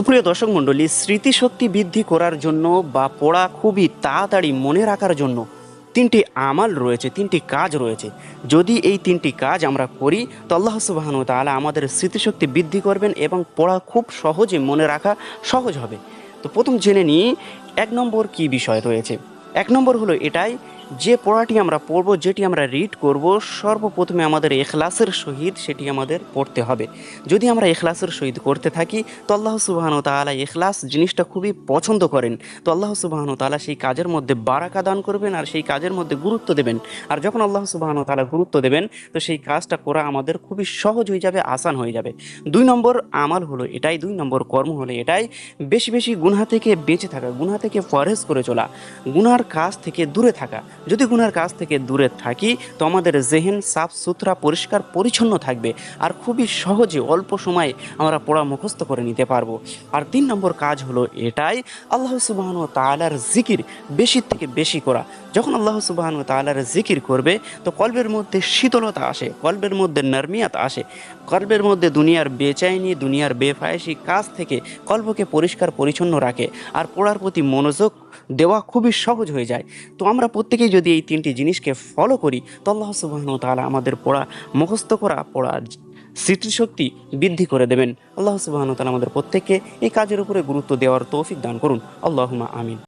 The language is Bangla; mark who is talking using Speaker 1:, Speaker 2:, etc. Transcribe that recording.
Speaker 1: তো প্রিয় দর্শক মণ্ডলী, স্মৃতিশক্তি বৃদ্ধি করার জন্য বা পড়া খুবই তাড়াতাড়ি মনে রাখার জন্য তিনটি আমাল রয়েছে, তিনটি কাজ রয়েছে। যদি এই তিনটি কাজ আমরা করি, তো আল্লাহ সুবাহন তাহলে আমাদের স্মৃতিশক্তি বৃদ্ধি করবেন এবং পড়া খুব সহজে মনে রাখা সহজ হবে। তো প্রথম জেনে নিই, এক নম্বর কি বিষয় রয়েছে? এক নম্বর হলো এটাই যে পড়াটি আমরা পড়ব, যেটি আমরা রিড করব, সর্বপ্রথমে আমাদের এখলাসের সহিত সেটি আমাদের পড়তে হবে। যদি আমরা এখলাসের সহিত করতে থাকি, তো আল্লাহ সুবাহন তাআলা এখলাস জিনিসটা খুবই পছন্দ করেন। তো আল্লাহ সুবাহন তাআলা সেই কাজের মধ্যে বারাকা দান করবেন আর সেই কাজের মধ্যে গুরুত্ব দেবেন। আর যখন আল্লাহ সুবাহন তালা গুরুত্ব দেবেন, তো সেই কাজটা করা আমাদের খুবই সহজ হয়ে যাবে, আসান হয়ে যাবে। দুই নম্বর আমাল হলো এটাই, দুই নম্বর কর্ম হলো এটাই, বেশি বেশি গুনহা থেকে বেঁচে থাকা, গুনহা থেকে ফরেজ করে চলা গুনার কাজ থেকে দূরে থাকা। যদি গুনার কাজ থেকে দূরে থাকি, তো আমাদের জেহেন সাফ সুতরা পরিষ্কার পরিচ্ছন্ন থাকবে আর খুবই সহজে অল্প সময়ে আমরা পড়া মুখস্থ করে নিতে পারব। আর তিন নম্বর কাজ হলো এটাই, আল্লাহ সুবাহন তালার জিকির বেশি থেকে বেশি করা। যখন আল্লাহ সুবাহন তালার জিকির করবে, তো কল্পের মধ্যে শীতলতা আসে কল্পের মধ্যে নরমিয়াত আসে। কল্পের মধ্যে দুনিয়ার বেচাইনি, দুনিয়ার বেফায়সি কাজ থেকে কল্পকে পরিষ্কার পরিচ্ছন্ন রাখে। আর পড়ার প্রতি মনোযোগ দেওয়া খুবই সহজ হয়ে যায়। তো আমরা প্রত্যেকেই যদি এই তিনটি জিনিসকে ফলো করি, তো আল্লাহ সুবাহন তালা আমাদের পড়া, মুখস্থ করা পড়া স্মৃতিশক্তি বৃদ্ধি করে দেবেন। আল্লাহ সুবাহন তালা আমাদের প্রত্যেককে এই কাজের উপরে গুরুত্ব দেওয়ার তৌফিক দান করুন। আল্লাহমা আমিন।